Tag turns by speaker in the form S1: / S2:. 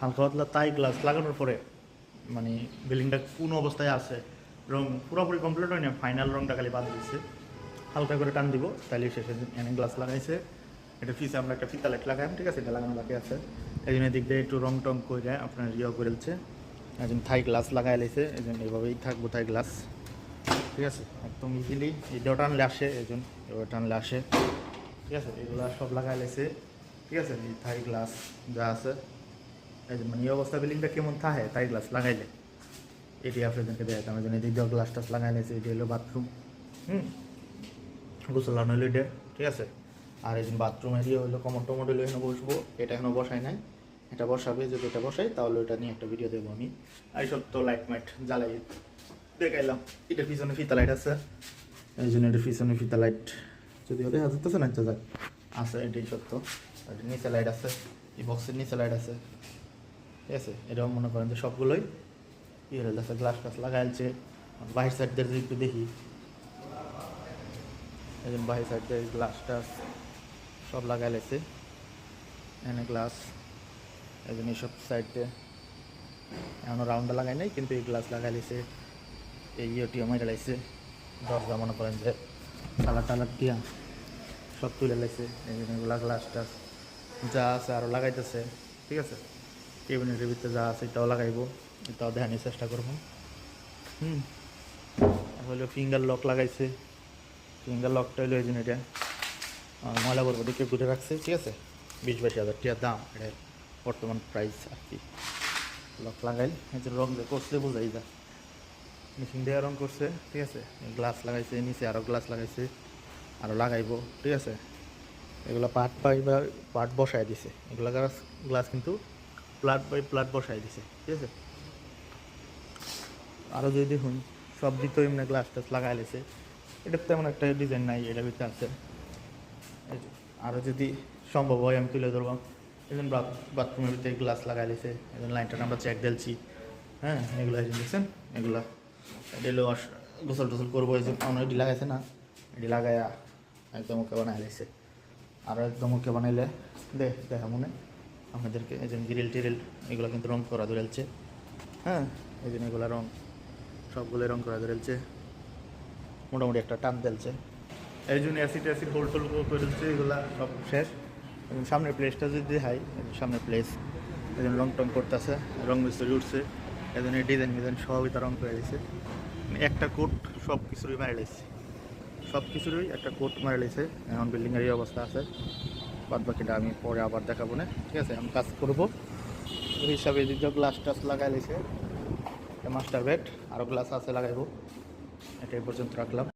S1: হালকা পাতলা তাই গ্লাস লাগানোর পরে মানে বিল্ডিংটা কোন অবস্থায় আছে, রং পুরোপুরি কমপ্লিট হয়নি ফাইনাল রংটা খালি বাদ দিচ্ছে হালকা করে টান দিব তাহলে শেষে এনে গ্লাস লাগাইছে। এটা ফিসে আমরা একটা ফিতা লাইট লাগাইম ঠিক আছে? এটা লাগানো বাকি আছে। এই জন্য এদিক দিয়ে একটু রং টং করে আপনার ইয়ে করেছে এই জন্য থাই গ্লাস লাগাই লাইছে, এই জন্য এইভাবেই থাকব থাই গ্লাস ঠিক আছে? একদম ইজিলি এটাও টানলে আসে, এই জন্য এবার টানলে আসে। ঠিক আছে? এগুলো সব লাগাই লাইছে। ঠিক আছে? এই থাই গ্লাস যা আছে। মানে এই অবস্থা বিল্ডিংটা কেমন থাকে? তাই গ্লাস লাগাইলে। এটি আপনাদেরকে দেয় আমার জন্য এদিক গ্লাস টাস লাগাই লাইছে এটি হলো বাথরুম হুম? গোসল এটা, ঠিক আছে? আর এই বাথরুম এরিয়া হইল কমর টমর হইল, এখানে বসবো। এটা এখনও বসাই নাই। এটা বসাবে, যদি এটা বসাই, তাহলে ওটা নিয়ে একটা ভিডিও দেবো আমি। আর সব তো লাইট মাইট জ্বালাই দেখাইলাম। এটার পিছনে ফিতা লাইট আছে। এই জন্য এটার পিছনে ফিতা লাইট যদি ওটা হাজার না তো যাক। আছে, এটাই সত্য। নিচে লাইট আছে। এই বক্সের নিচে লাইট আছে। ঠিক আছে? এটাও মনে করেন যে সবগুলোই ইয়ে হয়ে গ্লাস টাস লাগাইছে। বাইরের সাইড দিয়ে যদি একটু দেখি। এই যে বাইরের সাইড দিয়ে গ্লাস টাস সব লাগাই লেছে। এখানে গ্লাস জন্য এইসব সাইড এখনও রাউন্ডটা লাগাই নাই, কিন্তু এই গ্লাস লাগাই লেছে। এই ইয়েটি আমার লাইছে দরজা মনে করেন যে কালার টালার দিয়া সব তুলে লাইছে এই এগুলা গ্লাস টাস যা আছে আরও লাগাইতেছে। ঠিক আছে? কেবিনেটের ভিতরে যা আছে এটাও লাগাইবো, এটাও দেখানোর চেষ্টা করব। হুম হলো ফিঙ্গার লক লাগাইছে। ফিঙ্গার লকটা হলো এই জন্য এটা। ময়লা দেখে ঘুরে রাখছে, ঠিক আছে? বিশ বাইশ হাজার টাকার দাম, এটা বর্তমান প্রাইস আর কি। লক লাগাইল, এই যে করছে, বোঝাই যা মেশিন দিয়ে রং করছে, ঠিক আছে? গ্লাস লাগাইছে, নিচে আরও গ্লাস লাগাইছে আরও লাগাইবো, ঠিক আছে? এগুলো পাট পাই বা পার্ট বসাই দিছে। এগুলো গ্লাস কিন্তু প্লাট বাই প্লাট বসাই দিছে, ঠিক আছে? আরও যদি দেখুন, সব দিক এমনি গ্লাস টাস লাগাই লেছে। এটা তেমন একটা ডিজাইন নাই, এটার ভিতরে আছে। আরও যদি সম্ভব হয়, আমি তুলে ধরবো। এখন বাথরুমের ভিতরে গ্লাস লাগাই লেছে এখন লাইনটা আমরা চেক দিলছি হ্যাঁ এগুলো দেখছেন, এগুলো এটা হলো অস- গোসল টোসল করব, এই যে অন্য এটি লাগাইছে না, এটি লাগাইয়া একদম ওকে বানাই লেছে। আরও একদম ওকে বানাইলে, দে, দেখা মনে। আমাদেরকে, এই যে গ্রিল টিরিল, এগুলো কিন্তু রং করা ধরেছে হ্যাঁ এই জন্য এগুলো রং, সবগুলো রং করা ধরেছে মোটামুটি একটা টান দিলছে এই জন্য অ্যাসিড অ্যাসিড হোল টোল করে দিচ্ছে এগুলা সব শেষ। এবং সামনের প্লেসটা যদি হাই সামনের প্লেস এই জন্য রং টং করতেছে, রং মিস্ত্রি উঠছে। এই জন্য ডিজাইন ডিজাইন সবই তার রং করে দিছে। মানে একটা কোট সব কিছুরই মারে লাইছে। সব কিছুরই একটা কোট মারে লাইছে। এখন বিল্ডিংয়ের এই অবস্থা আছে। বাদ বাকিটা আমি পরে আবার দেখাবো না, ঠিক আছে? আমি কাজ করব। ওই হিসাবে দ্বিতীয় গ্লাস টাস লাগাই লাইছে মাস্টার বেড আরও গ্লাস আছে লাগাইব। এটাই পর্যন্ত রাখলাম।